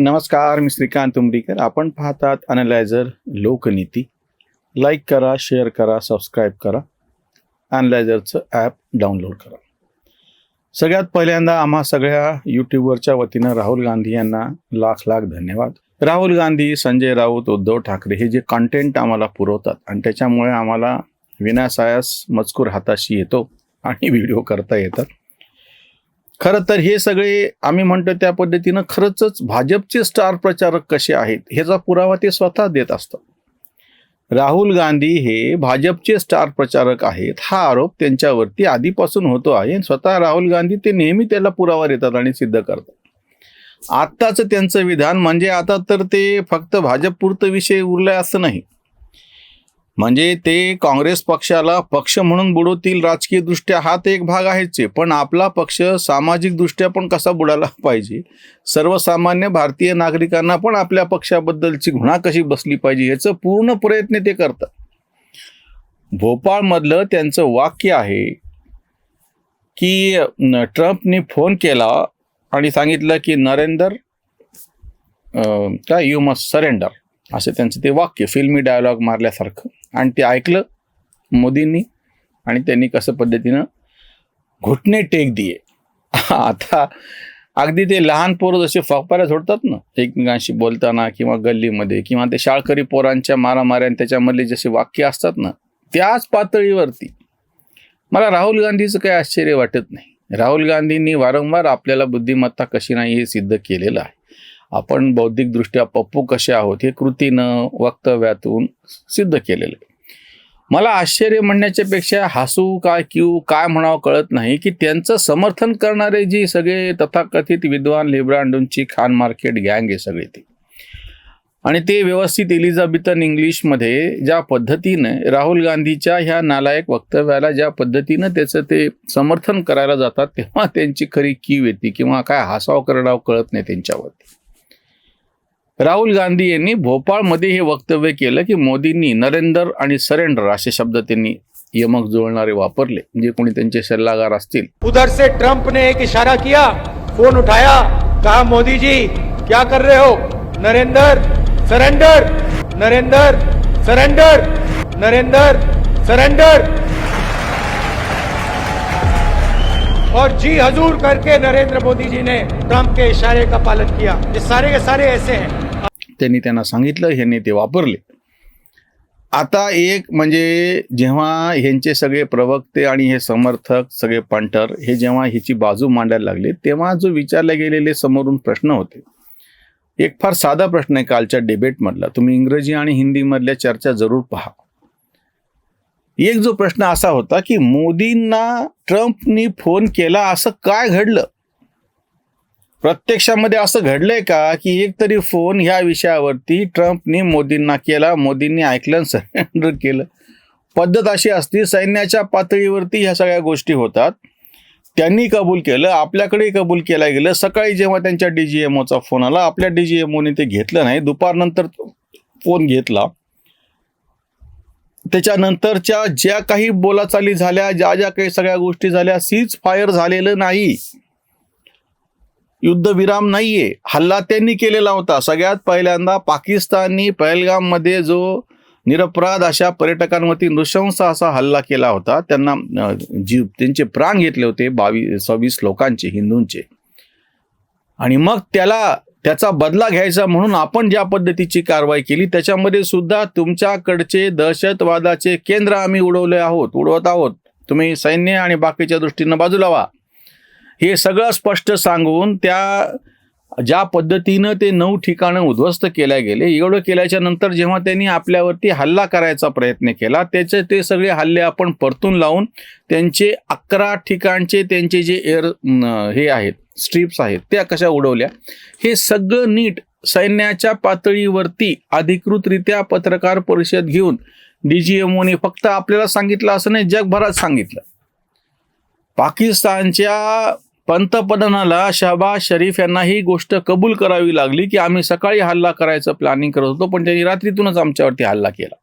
नमस्कार मी श्रीकांत उमरीकर. आपण पाहतात अनलायझर लोकनीती. लाईक करा शेअर करा सबस्क्राईब करा. अनलायझरचं ॲप डाउनलोड करा. सगळ्यात पहिल्यांदा आम्हा सगळ्या यूट्यूबवरच्या वतीनं राहुल गांधी यांना लाख लाख धन्यवाद. राहुल गांधी संजय राऊत उद्धव ठाकरे हे जे कंटेंट आम्हाला पुरवतात आणि त्याच्यामुळे आम्हाला विनासायास मजकूर हाताशी येतो आणि व्हिडिओ करता येतात. खरं तर हे सगळे आम्ही म्हणतो त्या पद्धतीनं खरंच भाजपचे स्टार प्रचारक कसे आहेत ह्याचा पुरावा ते स्वतः देत असतात. राहुल गांधी हे भाजपचे स्टार प्रचारक आहेत हा आरोप त्यांच्यावरती आधीपासून होतो आहे आणि स्वतः राहुल गांधी ते नेहमी त्याला पुरावा देतात आणि सिद्ध करतात. आत्ताचं त्यांचं विधान म्हणजे आता तर ते फक्त भाजपपुरतं विषय उरलाय असं नाही. म्हणजे ते काँग्रेस पक्षाला पक्ष म्हणून बुडवतील राजकीय दृष्ट्या हा ते एक भाग आहेच आहे. पण आपला पक्ष सामाजिक दृष्ट्या पण कसा बुडायला पाहिजे? सर्वसामान्य भारतीय नागरिकांना पण आपल्या पक्षाबद्दलची घृणा कशी बसली पाहिजे याचं पूर्ण प्रयत्न ते करतात. भोपाळमधलं त्यांचं वाक्य आहे की न- फोन केला आणि सांगितलं की नरेंदर काय यू मस्ट सरेंडर असं त्यांचं ते वाक्य फिल्मी डायलॉग मारल्यासारखं. आणि ते ऐकलं मोदींनी आणि त्यांनी कसं पद्धतीनं घुटणे टेक दिये आता अगदी ते लहान पोरं जसे फपाऱ्या सोडतात ना एकमेकांशी बोलताना किंवा गल्लीमध्ये किंवा ते शाळकरी पोरांच्या मारामाऱ्या त्याच्यामधले जसे वाक्य असतात ना त्याच पातळीवरती. मला राहुल गांधीचं काही आश्चर्य वाटत नाही. राहुल गांधींनी वारंवार आपल्याला बुद्धिमत्ता कशी नाही हे सिद्ध केलेलं आहे. आपण बौद्धिकदृष्ट्या पप्पू कसे आहोत हे कृतीनं वक्तव्यातून सिद्ध केलेलं आहे. मला आश्चर्य म्हणण्याच्या पेक्षा हसू काय क्यू काय म्हणावं कळत नाही की त्यांचं समर्थन करणारे जी सगळे तथाकथित विद्वान लिब्रांडूंची खान मार्केट गँग आहे सगळे ती. आणि ते व्यवस्थित एलिझाबेथन इंग्लिशमध्ये ज्या पद्धतीनं राहुल गांधीच्या ह्या नालायक वक्तव्याला ज्या पद्धतीनं त्याचं ते समर्थन करायला जातात तेव्हा त्यांची खरी कीव येते किंवा काय हसाव करणाव कळत नाही त्यांच्यावरती. राहुल गांधी यांनी भोपाळमध्ये हे वक्तव्य केलं की मोदींनी नरेंदर आणि सरेंडर असे शब्द त्यांनी यमक जुळणारे वापरले. जे कोणी त्यांचे सल्लागार असतील. उधर से ट्रम्प ने एक इशारा किया फोन उठाया कहा मोदी जी क्या कर रहे हो? Narendra surrender Narendra surrender Narendra surrender. और जी हजूर करके नरेंद्र मोदी जी ने ट्रंप के इशारे का पालन किया। ये सारे के सारे ऐसे हैं। त्यांनी त्यांना सांगितलं ह्यांनी ते वापरले. आता एक म्हणजे जेव्हा ह्यांचे सगळे प्रवक्ते आणि हे समर्थक सगळे पांटर हे जेव्हा ह्याची बाजू मांडायला लागले तेव्हा जो विचारले गेलेले समोरून प्रश्न होते. एक फार साधा प्रश्न आहे कालच्या डिबेटमधला. तुम्ही इंग्रजी आणि हिंदीमधल्या चर्चा जरूर पहा. एक जो प्रश्न असा होता की मोदींना ट्रम्पनी फोन केला असं काय घडलं? प्रत्यक्षामध्ये असं घडलंय का की एक तरी फोन ह्या विषयावरती ट्रम्पनी मोदींना केला मोदींनी ऐकलं सरेंडर केलं. पद्धत अशी असती सैन्याच्या पातळीवरती ह्या सगळ्या गोष्टी होतात. त्यांनी कबूल केलं आपल्याकडे कबूल केलं गेलं. सकाळी जेव्हा त्यांच्या डी जी एम ओचा फोन आला आपल्या डी जी एम ओने ते घेतलं नाही. दुपारनंतर फोन घेतला. त्याच्यानंतरच्या ज्या काही बोलाचाली झाल्या ज्या ज्या काही सगळ्या गोष्टी झाल्या सीज फायर झालेलं नाही. युद्धविराम नाहीये. हल्ला त्यांनी केलेला होता. सगळ्यात पहिल्यांदा पाकिस्ताननी पहलगाममध्ये जो निरपराध अशा पर्यटकांवरती नृशंस असा हल्ला केला होता त्यांना जीव त्यांचे प्राण घेतले होते बावीस सव्वीस लोकांचे हिंदूंचे. आणि मग त्याला त्याचा बदला घ्यायचा म्हणून आपण ज्या पद्धतीची कारवाई केली त्याच्यामध्ये सुद्धा तुमच्याकडचे दहशतवादाचे केंद्र आम्ही उडवले आहोत उडवत आहोत. तुम्ही सैन्य आणि बाकीच्या दृष्टीनं बाजूला व्हा. हे सगळं स्पष्ट सांगून त्या ज्या पद्धतीनं ते नऊ ठिकाणं उद्ध्वस्त केल्या गेले एवढं केल्याच्यानंतर जेव्हा त्यांनी आपल्यावरती हल्ला करायचा प्रयत्न केला त्याचे ते सगळे हल्ले आपण परतून लावून त्यांचे अकरा ठिकाणचे त्यांचे जे एअर हे आहेत स्ट्रीप्स आहेत त्या कशा उडवल्या? हे सगळं नीट सैन्याच्या पातळीवरती अधिकृतरित्या पत्रकार परिषद घेऊन डी जी एम ओने फक्त आपल्याला सांगितलं असं नाही जगभरात सांगितलं. पाकिस्तानच्या पंतप्रधानाला शहबाज शरीफ यांना ही गोष्ट कबूल करावी लागली की आम्ही सकाळी हल्ला करायचं प्लॅनिंग करत होतो पण त्यांनी रात्रीतूनच आमच्यावरती हल्ला केला.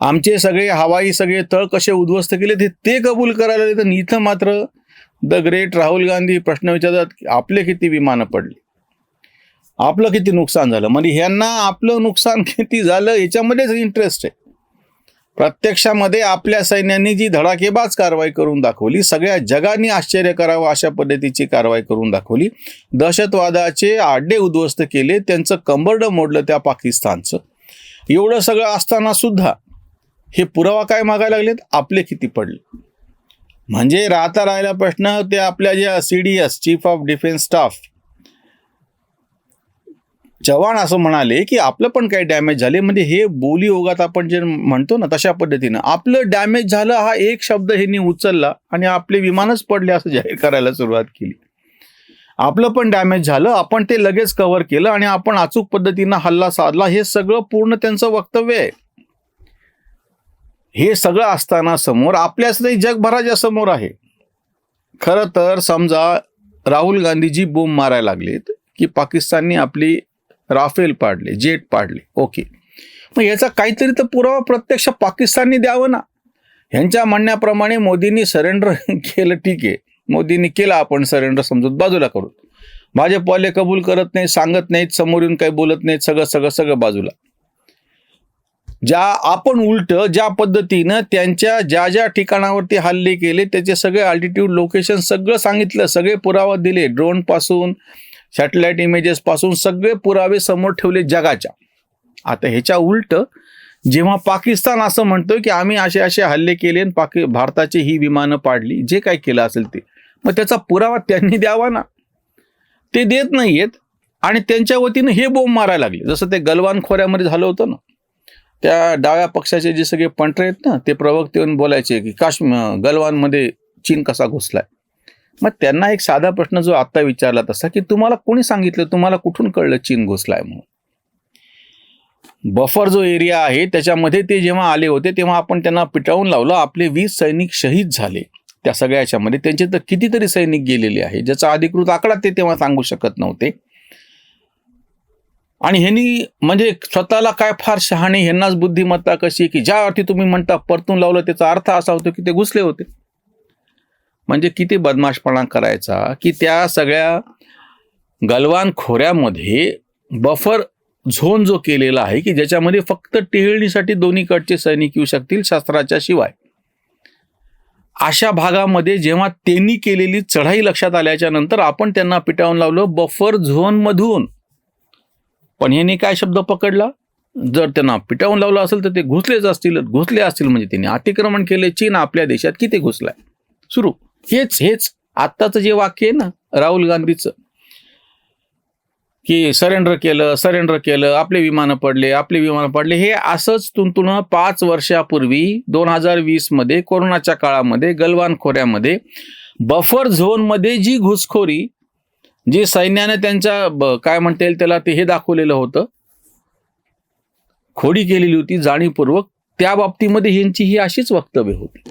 आमचे सगळे हवाई सगळे तळ कसे उद्ध्वस्त केले ते ते कबूल करायला तर इथं मात्र द ग्रेट राहुल गांधी प्रश्न विचारतात की आपले किती विमानं पडली? आपलं किती नुकसान झालं? म्हणजे ह्यांना आपलं नुकसान किती झालं? याच्यामध्येच इंटरेस्ट आहे. प्रत्यक्षामध्ये आपल्या सैन्याने जी धडाकेबाज कारवाई करून दाखवली सगळ्या जगाने आश्चर्य करावं अशा पद्धतीची कारवाई करून दाखवली. दहशतवादाचे आड्डे उद्ध्वस्त केले त्यांचं कंबरडं मोडलं त्या पाकिस्तानचं. एवढं सगळं असताना सुद्धा हे पुरावा काय मागायला लागलेत? आपले किती पडले? म्हणजे राहता राहिला प्रश्न ते आपल्या ज्या C D S chief of defence staff जवान असं म्हणाले की आपलं पण काही डॅमेज झाले म्हणजे हे बोली ओघात आपण जे म्हणतो ना तशा पद्धतीनं आपलं डॅमेज झालं हा एक शब्द ह्यांनी उचलला आणि आपले विमानच पडले असं जाहीर करायला सुरुवात केली. आपलं पण डॅमेज झालं आपण ते लगेच कव्हर केलं आणि आपण अचूक पद्धतीनं हल्ला साधला हे सगळं पूर्ण त्यांचं वक्तव्य आहे. हे सगळं असताना समोर आपल्याच नाही जगभराच्या समोर आहे. खरं तर समजा राहुल गांधीजी बोंब मारायला लागलेत की पाकिस्ताननी आपली राफेल पाडले जेट पाडले ओके. मग याचा काहीतरी तर पुरावा प्रत्यक्ष पाकिस्ताननी द्यावं ना. ह्यांच्या म्हणण्याप्रमाणे मोदींनी सरेंडर केलं ठीक आहे. मोदींनी केलं आपण सरेंडर समजूत बाजूला करू भाजपवाले कबूल करत नाहीत सांगत नाहीत समोर येऊन काही बोलत नाहीत सगळं सगळं सगळं बाजूला. ज्या आपण उलट ज्या पद्धतीनं त्यांच्या ज्या ज्या ठिकाणावरती हल्ले केले त्याचे सगळे अल्टिट्यूड लोकेशन सगळं सांगितलं सगळे पुरावा दिले ड्रोनपासून सॅटेलाइट इमेजेस पासून सगळे पुरावे समोर ठेवले जगाच्या. आता ह्याच्या उलट जेव्हा पाकिस्तान असं म्हणतोय की आम्ही असे असे हल्ले केले आणि पाकि भारताची ही विमानं पाडली जे काय केलं असेल ते. मग त्याचा पुरावा त्यांनी द्यावा ना. ते देत नाही आहेत आणि त्यांच्या वतीनं हे बोंब मारायला लागले. जसं ते गलवान खोऱ्यामध्ये झालं होतं ना. त्या डाव्या पक्षाचे जे सगळे पंटरे आहेत ना ते प्रवक्ते येऊन बोलायचे की काश्मीर गलवानमध्ये चीन कसा घुसलाय. मग त्यांना एक साधा प्रश्न जो आत्ता विचारला तसा की तुम्हाला कोणी सांगितलं? तुम्हाला कुठून कळलं चीन घुसलाय म्हणून? बफर जो एरिया आहे त्याच्यामध्ये ते जेव्हा आले होते तेव्हा आपण त्यांना पिटाळून लावलं. आपले वीस सैनिक शहीद झाले त्या सगळ्या याच्यामध्ये. त्यांचे तर कितीतरी सैनिक गेलेले आहे ज्याचा अधिकृत आकडा ते तेव्हा सांगू शकत नव्हते. आणि ह्यांनी म्हणजे स्वतःला काय फार शहाणे ह्यांनाच बुद्धिमत्ता कशी की ज्या अर्थी तुम्ही म्हणता परतून लावलं त्याचा अर्थ असा होतो की ते घुसले होते. म्हणजे किती बदमाशपणा करायचा की त्या सगळ्या गलवान खोऱ्यामध्ये बफर झोन जो केलेला आहे की ज्याच्यामध्ये फक्त टिहळणीसाठी दोन्हीकडचे सैनिक येऊ शकतील शस्त्राच्या शिवाय. अशा भागामध्ये जेव्हा त्यांनी केलेली चढाई लक्षात आल्याच्यानंतर आपण त्यांना पिटावून लावलं बफर झोन मधून पण ह्यांनी काय शब्द पकडला? जर त्यांना पिटावून लावलं असेल तर ते घुसलेच असतील घुसले असतील म्हणजे त्यांनी अतिक्रमण केले चीन आपल्या देशात किती घुसलाय? सुरू. हेच हेच. आत्ताचं जे वाक्य आहे ना राहुल गांधीचं की सरेंडर केलं सरेंडर केलं आपले विमानं पडले आपले विमानं पडले हे असंच तुंतुण पाच वर्षापूर्वी दोन हजार वीसमध्ये कोरोनाच्या काळामध्ये गलवान खोऱ्यामध्ये बफर झोनमध्ये जी घुसखोरी जी सैन्याने त्यांच्या काय म्हणता येईल त्याला ते हे दाखवलेलं होतं. खोडी केलेली होती जाणीवपूर्वक. त्या बाबतीमध्ये ह्यांची ही अशीच वक्तव्य होती.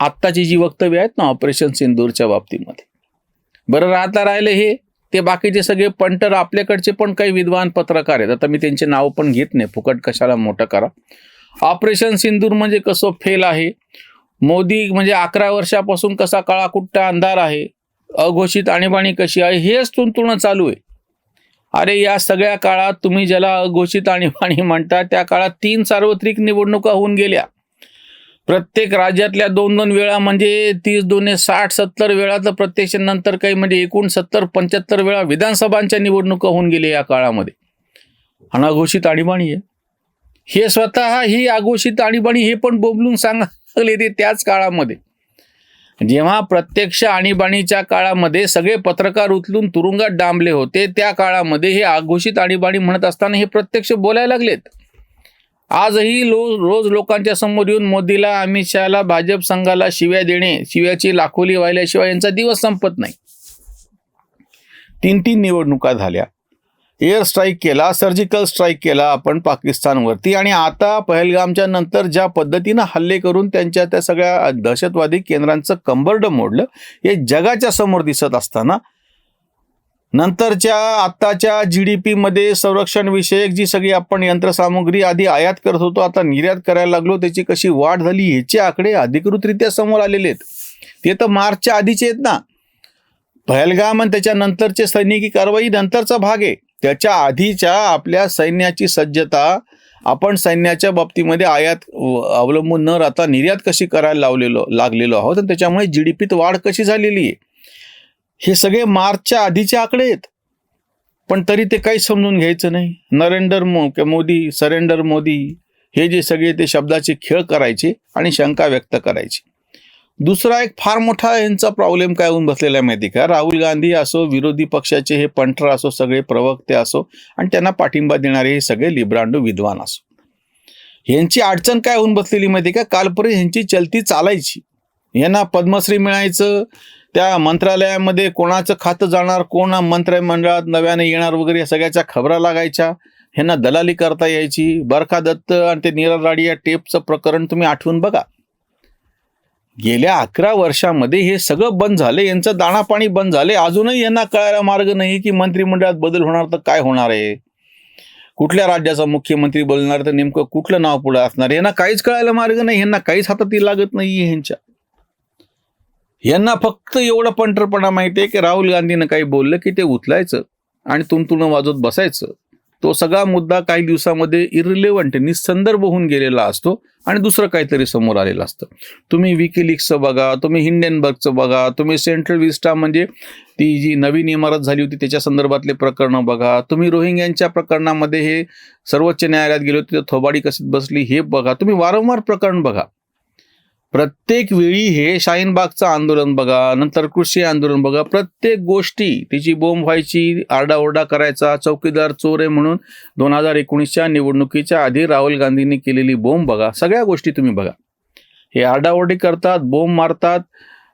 आत्ताची जी वक्तव्य आहेत ना ऑपरेशन सिंदूरच्या बाबतीमध्ये. बरं राहता राहिले हे ते बाकीचे सगळे पंटर आपल्याकडचे पण काही विद्वान पत्रकार आहेत. आता मी त्यांचे नाव पण घेत नाही. फुकट कशाला मोठं करा. ऑपरेशन सिंदूर म्हणजे कसं फेल आहे? मोदी म्हणजे अकरा वर्षापासून कसा काळाकुट्टा अंधार आहे? अघोषित आणीबाणी कशी आहे? हेच तुंतुणं चालू आहे. अरे या सगळ्या काळात तुम्ही ज्याला अघोषित आणीबाणी म्हणता त्या काळात तीन सार्वत्रिक निवडणुका होऊन गेल्या. प्रत्येक राज्यातल्या दोन दोन वेळा म्हणजे तीस दोन साठ सत्तर वेळा तर प्रत्यक्ष नंतर काही म्हणजे एकूण सत्तर पंच्याहत्तर वेळा विधानसभांच्या निवडणुका होऊन गेल्या या काळामध्ये. अनाघोषित आणीबाणी आहे. हे स्वतः ही अघोषित आणीबाणी हे पण बोबलून सांगायला ते त्याच काळामध्ये. जेव्हा प्रत्यक्ष आणीबाणीच्या काळामध्ये सगळे पत्रकार उचलून तुरुंगात डांबले होते त्या काळामध्ये हे अघोषित आणीबाणी म्हणत असताना हे प्रत्यक्ष बोलायला लागलेत. आजही लो रोज लोकांच्या समोर येऊन मोदीला अमित शहाला भाजप संघाला शिव्या देणे शिव्याची लाखोली व्हायल्याशिवाय यांचा दिवस संपत नाही. तीन तीन निवडणुका झाल्या. एअर स्ट्राईक केला सर्जिकल स्ट्राईक केला आपण पाकिस्तानवरती आणि आता पहलगामच्या नंतर ज्या पद्धतीनं हल्ले करून त्यांच्या त्या सगळ्या दहशतवादी केंद्रांचं कंबरडं मोडलं हे जगाच्या समोर दिसत असताना नंतरच्या आत्ताच्या जी डी पीमध्ये संरक्षण विषयक जी सगळी आपण यंत्रसामुग्री आधी आयात करत होतो आता निर्यात करायला लागलो त्याची कशी वाढ झाली ह्याचे आकडे अधिकृतरित्या समोर आलेले आहेत. ते तर मार्चच्या आधीचे आहेत ना. पहलगाम आणि त्याच्यानंतरचे सैनिकी कारवाई नंतरचा भाग आहे. त्याच्या आधीच्या आपल्या सैन्याची सज्जता आपण सैन्याच्या बाबतीमध्ये आयात अवलंबून न राहता निर्यात कशी करायला लावलेलो लागलेलो आहोत आणि त्याच्यामुळे जी डी पीत वाढ कशी झालेली आहे. हे सगळे मार्चच्या आधीचे आकडे आहेत. पण तरी ते काही समजून घ्यायचं नाही. नरेंद्र मो मोदी सरेंडर मोदी हे जे सगळे ते शब्दाचे खेळ करायचे आणि शंका व्यक्त करायची. दुसरा एक फार मोठा यांचा प्रॉब्लेम काय होऊन बसलेला आहे माहिती का? राहुल गांधी असो विरोधी पक्षाचे हे पंठर असो सगळे प्रवक्ते असो आणि त्यांना पाठिंबा देणारे हे सगळे लिब्रांडो विद्वान असो. यांची अडचण काय होऊन बसलेली माहिती का? कालपर्यंत ह्यांची चलती चालायची. यांना पद्मश्री मिळायचं त्या मंत्रालयामध्ये कोणाचं खातं जाणार कोण मंत्रिमंडळात नव्याने येणार वगैरे या सगळ्याच्या खबरा लागायच्या. ह्यांना दलाली करता यायची. बरखा दत्त आणि ते नीरज राडी या टेपचं प्रकरण तुम्ही आठवून बघा. गेल्या अकरा वर्षामध्ये हे सगळं बंद झाले. यांचं दाणापाणी बंद झाले. अजूनही यांना कळायला मार्ग नाही की मंत्रिमंडळात बदल होणार तर काय होणार आहे? कुठल्या राज्याचा मुख्यमंत्री बोलणार? तर नेमकं कुठलं नाव पुढं असणार? यांना काहीच कळायला मार्ग नाही. यांना काहीच हातात लागत नाही ह्यांच्या. यांना फक्त एवढं पंटरपणा माहिती आहे की राहुल गांधीनं काही बोललं की ते उचलायचं आणि तुमतुणं वाजवत बसायचं. तो सगळा मुद्दा काही दिवसामध्ये इरिलेव्हंट निसंदर्भ होऊन गेलेला असतो आणि दुसरं काहीतरी समोर आलेलं असतं. तुम्ही विकिलिक्सचं बघा तुम्ही हिंडेनबर्गचं बघा तुम्ही सेंट्रल विस्टा म्हणजे ती जी नवीन इमारत झाली होती त्याच्या संदर्भातले प्रकरणं बघा. तुम्ही रोहिंग्यांच्या प्रकरणामध्ये हे सर्वोच्च न्यायालयात गेले होते थोबाडी कशी बसली हे बघा. तुम्ही वारंवार प्रकरण बघा. प्रत्येक वेळी हे शाहीनबागचं आंदोलन बघा नंतर कृषी आंदोलन बघा प्रत्येक गोष्टी तिची बोंब व्हायची आरडाओरडा करायचा चौकीदार चोर आहे म्हणून दोन हजार एकोणीसच्या निवडणुकीच्या आधी राहुल गांधींनी केलेली बोंब बघा सगळ्या गोष्टी तुम्ही बघा. हे आरडाओरडी करतात बोंब मारतात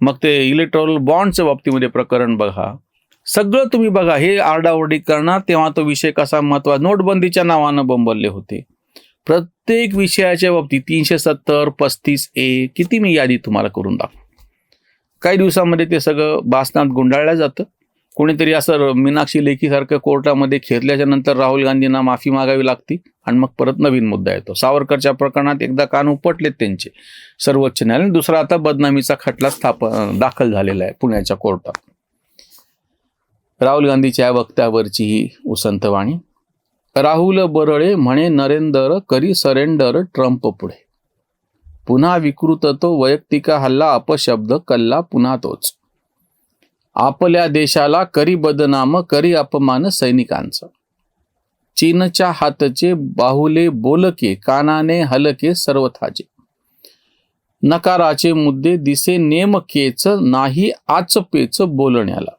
मग ते इलेक्ट्रॉल बॉन्डच्या बाबतीमध्ये प्रकरण बघा. सगळं तुम्ही बघा हे आरडाओरडी करणार तेव्हा तो विषय कसा महत्वा नोटबंदीच्या नावानं बंबलले होते. प्रत्येक विषयाच्या बाबतीत तीनशे सत्तर पस्तीस ए किती मी यादी तुम्हाला करून दाखव काही दिवसामध्ये ते सगळं बासनात गुंडाळलं जातं. कोणीतरी असं मीनाक्षी लेखीसारखं कोर्टामध्ये खेचल्याच्या नंतर राहुल गांधींना माफी मागावी लागती आणि मग परत नवीन मुद्दा येतो. सावरकरच्या प्रकरणात एकदा कान उपटलेत त्यांचे सर्वोच्च न्यायालय दुसरा आता बदनामीचा खटला स्थापन दाखल झालेला आहे पुण्याच्या कोर्टात. राहुल गांधीच्या या वक्त्यावरची ही उसंतवाणी राहुल बरळे म्हणे नरेंद्र करी सरेंडर ट्रम्प पुढे. पुन्हा विकृत तो वैयक्तिक हल्ला अपशब्द कल्ला पुन्हा तोच. आपल्या देशाला करी बदनाम करी अपमान सैनिकांचं. चीनच्या हातचे बाहुले बोलके कानाने हलके सर्वथाचे. नकाराचे मुद्दे दिसे नेमकेच नाही आचपेच बोलण्याला.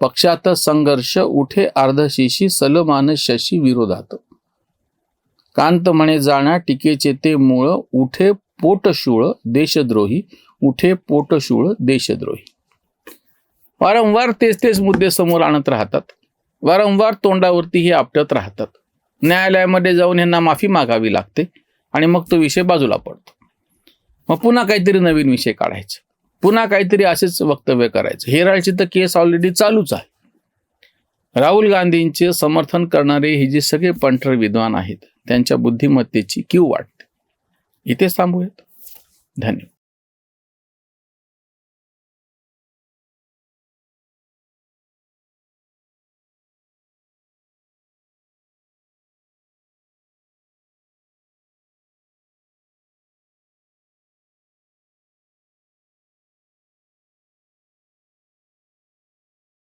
पक्षात संघर्ष उठे अर्धशिशी सलमान शशी विरोधात. कांत म्हणे जाण्या टीकेचे ते मूळ उठे पोटशूळ देशद्रोही उठे पोटशूळ देशद्रोही. वारंवार तेच तेच मुद्दे समोर आणत राहतात. वारंवार तोंडावरती हे आपटत राहतात. न्यायालयामध्ये जाऊन यांना माफी मागावी लागते आणि मग तो विषय बाजूला पडतो. मग पुन्हा काहीतरी नवीन विषय काढायचा. पुन्हा काहीतरी असेच वक्तव्य करायचं. हेराळची तर केस ऑलरेडी चालूच आहे. राहुल गांधींचे समर्थन करणारे हे जे सगळे पंठर विद्वान आहेत त्यांच्या बुद्धिमत्तेची क्यू वाटते? इथेच थांबूयात. धन्यवाद.